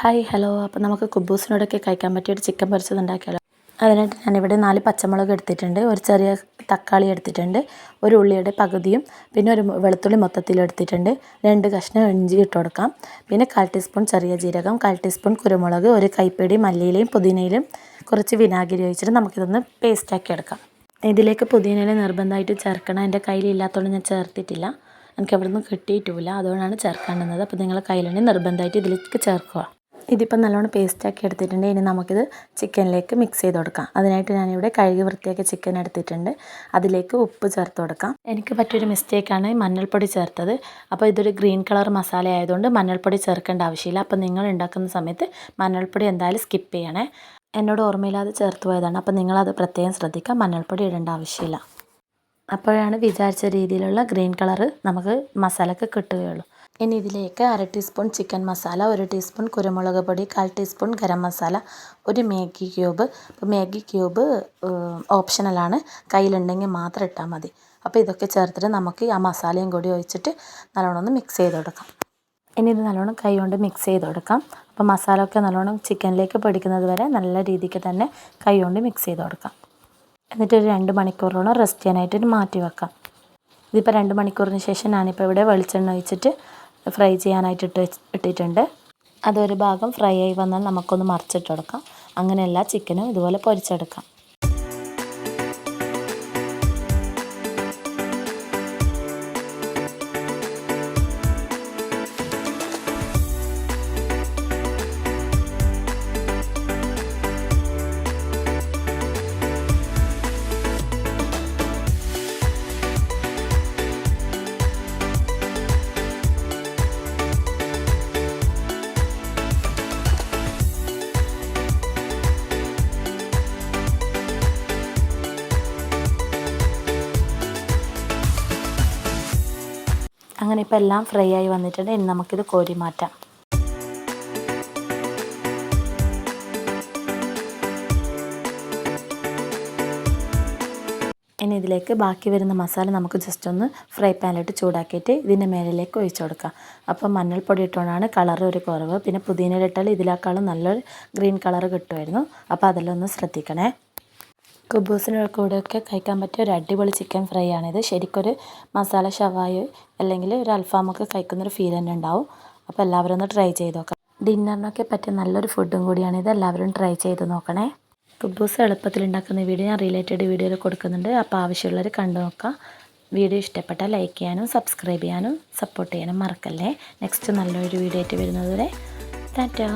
Hi hello അപ്പോൾ നമുക്ക് കുബൂസിനോടൊക്കെ കഴിക്കാൻ പറ്റിയ ഒരു ചിക്കൻ പൊരിച്ചത് ഉണ്ടാക്കിയാലോ അതിനായിട്ട് ഞാനിവിടെ നാല് പച്ചമുളക് എടുത്തിട്ടുണ്ട്. ഒരു ചെറിയ തക്കാളി എടുത്തിട്ടുണ്ട്. ഒരു ഉള്ളിയുടെ പകുതിയും പിന്നെ ഒരു വെളുത്തുള്ളി മൊത്തത്തിൽ എടുത്തിട്ടുണ്ട്. രണ്ട് കഷ്ണം ഇഞ്ചി ഇട്ട് കൊടുക്കാം. പിന്നെ കാൽ ടീസ്പൂൺ ചെറിയ ജീരകം കാൽ ടീസ്പൂൺ കുരുമുളക് ഒരു കൈപ്പിടി മല്ലിയിലയും പുതിനയിലും കുറച്ച് വിനാഗിരി ഒഴിച്ചിട്ട് നമുക്കിതൊന്ന് പേസ്റ്റാക്കി എടുക്കാം. ഇതിലേക്ക് പുതിനയില നിർബന്ധമായിട്ട് ചേർക്കണം. എന്റെ കയ്യിലില്ലാത്തതുകൊണ്ട് ഞാൻ ചേർത്തിട്ടില്ല. എനിക്ക് അവിടെ നിന്ന് കിട്ടിയിട്ടുമില്ല അതുകൊണ്ടാണ് ചേർക്കേണ്ടത് അപ്പോൾ നിങ്ങൾ കയ്യിലുണ്ടെങ്കിൽ നിർബന്ധമായിട്ട് ഇതിലേക്ക് ചേർക്കുക. ഇതിപ്പോൾ നല്ലോണം പേസ്റ്റാക്കി എടുത്തിട്ടുണ്ട്. ഇനി നമുക്കിത് ചിക്കനിലേക്ക് മിക്സ് ചെയ്ത് കൊടുക്കാം. അതിനായിട്ട് ഞാനിവിടെ കഴുകി വൃത്തിയാക്കിയ ചിക്കൻ എടുത്തിട്ടുണ്ട്. അതിലേക്ക് ഉപ്പ് ചേർത്ത് കൊടുക്കാം. എനിക്ക് പറ്റിയൊരു മിസ്റ്റേക്കാണ് മഞ്ഞൾപ്പൊടി ചേർത്തത്. അപ്പോൾ ഇതൊരു ഗ്രീൻ കളർ മസാല ആയതുകൊണ്ട് മഞ്ഞൾപ്പൊടി ചേർക്കേണ്ട ആവശ്യമില്ല. അപ്പോൾ നിങ്ങൾ ഉണ്ടാക്കുന്ന സമയത്ത് മഞ്ഞൾപ്പൊടി എന്തായാലും സ്കിപ്പ് ചെയ്യണേ. എന്നോട് ഓർമ്മയില്ലാതെ ചേർത്ത് പോയതാണ്. അപ്പോൾ നിങ്ങളത് പ്രത്യേകം ശ്രദ്ധിക്കുക. മഞ്ഞൾപ്പൊടി ഇടേണ്ട ആവശ്യമില്ല. അപ്പോഴാണ് വിചാരിച്ച രീതിയിലുള്ള ഗ്രീൻ കളറ് നമുക്ക് മസാലക്ക് കിട്ടുകയുള്ളൂ. ഇനി ഇതിലേക്ക് അര ടീസ്പൂൺ ചിക്കൻ മസാല ഒരു ടീസ്പൂൺ കുരുമുളക് പൊടി കാൽ ടീസ്പൂൺ ഗരം മസാല ഒരു മാഗി ക്യൂബ്. അപ്പോൾ മാഗി ക്യൂബ് ഓപ്ഷണലാണ് കയ്യിലുണ്ടെങ്കിൽ മാത്രം ഇട്ടാൽ മതി. അപ്പോൾ ഇതൊക്കെ ചേർത്തിട്ട് നമുക്ക് ആ മസാലയും കൂടി ഒഴിച്ചിട്ട് നല്ലോണം ഒന്ന് മിക്സ് ചെയ്ത് കൊടുക്കാം. ഇനി ഇത് നല്ലോണം കൈ കൊണ്ട് മിക്സ് ചെയ്ത് കൊടുക്കാം. അപ്പോൾ മസാല ഒക്കെ നല്ലോണം ചിക്കനിലേക്ക് പിടിക്കുന്നത് വരെ നല്ല രീതിക്ക് തന്നെ കൈ കൊണ്ട് മിക്സ് ചെയ്ത് കൊടുക്കാം. എന്നിട്ട് ഒരു രണ്ട് മണിക്കൂറോളം റെസ്റ്റ് ചെയ്യാനായിട്ട് മാറ്റി വെക്കാം. ഇതിപ്പോൾ രണ്ട് മണിക്കൂറിന് ശേഷം ഞാനിപ്പോൾ ഇവിടെ വെളിച്ചെണ്ണ ഒഴിച്ചിട്ട് ഫ്രൈ ചെയ്യാനായിട്ട് ഇട്ട് ഇട്ടിട്ടുണ്ട്. അതൊരു ഭാഗം ഫ്രൈ ആയി വന്നാൽ നമുക്കൊന്ന് മറിച്ചിട്ട് കൊടുക്കാം. അങ്ങനെ എല്ലാ ചിക്കനും ഇതുപോലെ പൊരിച്ചെടുക്കാം. അങ്ങനെ ഇപ്പോൾ എല്ലാം ഫ്രൈ ആയി വന്നിട്ടുണ്ട്. ഇനി നമുക്കിത് കോരി മാറ്റാം. ഇനി ഇതിലേക്ക് ബാക്കി വരുന്ന മസാല നമുക്ക് ജസ്റ്റ് ഒന്ന് ഫ്രൈ പാനിലിട്ട് ചൂടാക്കിയിട്ട് ഇതിന്റെ മേലിലേക്ക് ഒഴിച്ചു കൊടുക്കാം. അപ്പോൾ മഞ്ഞൾപ്പൊടി ഇട്ടുകൊണ്ടാണ് കളർ ഒരു കുറവ്. പിന്നെ പുതിന ഇട്ടാൽ ഇതിനേക്കാളും നല്ലൊരു ഗ്രീൻ കളർ കിട്ടുമായിരുന്നു. അപ്പോൾ അതെല്ലാം ഒന്ന് ശ്രദ്ധിക്കണേ. കുബൂസിന് കൂടെയൊക്കെ കഴിക്കാൻ പറ്റിയ ഒരു അടിപൊളി ചിക്കൻ ഫ്രൈ ആണിത് ശരിക്കൊരു മസാല ഷവായി അല്ലെങ്കിൽ ഒരു അൽഫാമൊക്കെ കഴിക്കുന്നൊരു ഫീൽ തന്നെ ഉണ്ടാവും. അപ്പോൾ എല്ലാവരും ഒന്ന് ട്രൈ ചെയ്ത് നോക്കാം. ഡിന്നറിനൊക്കെ പറ്റിയ നല്ലൊരു ഫുഡും കൂടിയാണിത്. എല്ലാവരും ട്രൈ ചെയ്ത് നോക്കണേ. കുബൂസ് എളുപ്പത്തിൽ ഉണ്ടാക്കുന്ന വീഡിയോ ഞാൻ റിലേറ്റഡ് വീഡിയോയിൽ കൊടുക്കുന്നുണ്ട്. അപ്പോൾ ആവശ്യമുള്ളവർ കണ്ടു നോക്കാം. വീഡിയോ ഇഷ്ടപ്പെട്ടാൽ ലൈക്ക് ചെയ്യാനും സബ്സ്ക്രൈബ് ചെയ്യാനും സപ്പോർട്ട് ചെയ്യാനും മറക്കല്ലേ. നെക്സ്റ്റ് നല്ലൊരു വീഡിയോ ആയിട്ട് വരുന്നതുവരെ ടാറ്റാ.